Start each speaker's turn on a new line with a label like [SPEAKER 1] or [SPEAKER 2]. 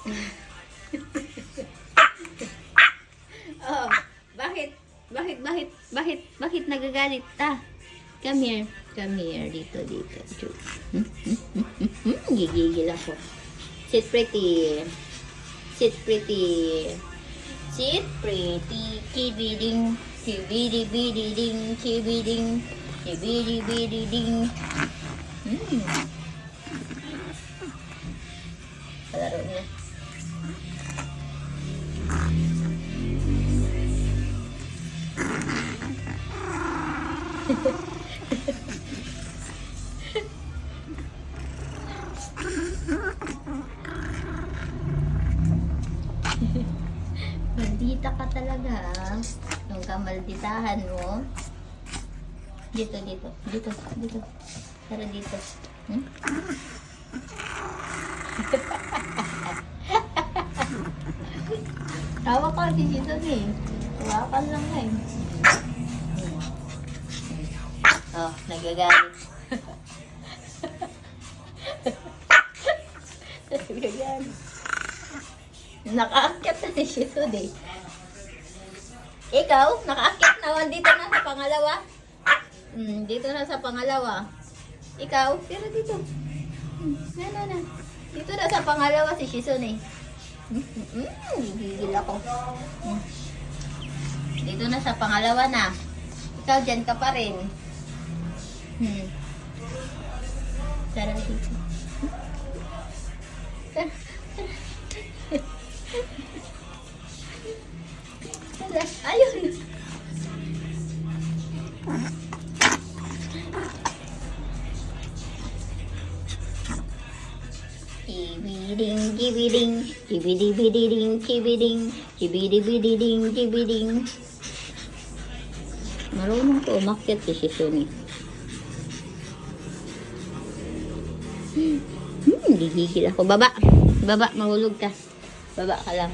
[SPEAKER 1] oh, bakit? Bakit, bakit, bakit, bakit nagagalit ta? Ah, come here. Come here. Dito, dito. Hmm? Hmm? Hmm? Gigigil ako. Sit pretty. Sit pretty. Sit pretty. Kibiding. Kibidi-bidi-ding. Kibiding. Kibidi-bidi-ding. Hmm. Palaro niya. Maldita ka talaga. Yung kamalditahan mo. Dito, dito. Dito, dito. Tara dito. Hmm? Tawa ka dito eh. Tawakan lang eh. Oh, nagagalit. nagagalit. Nakaakyat na si Shito eh. Ikaw, nakaakyat na. Dito na sa pangalawa. Hmm, dito na sa pangalawa. Ikaw, pero dito. Hmm, na, na, na. Dito na sa pangalawa si Shizun eh. Hmm, hmm, hmm, gigigil ako. Hmm. Dito na sa pangalawa na. Ikaw dyan ka pa rin. Ayun. Kibiding, kibiding, kibidibididing, kibiding, kibidibididing, kibiding. Marunong ko umakyat si Shizuni. Hmm, gigigil ako. Baba. Baba, mahulog ka. Baba ka lang.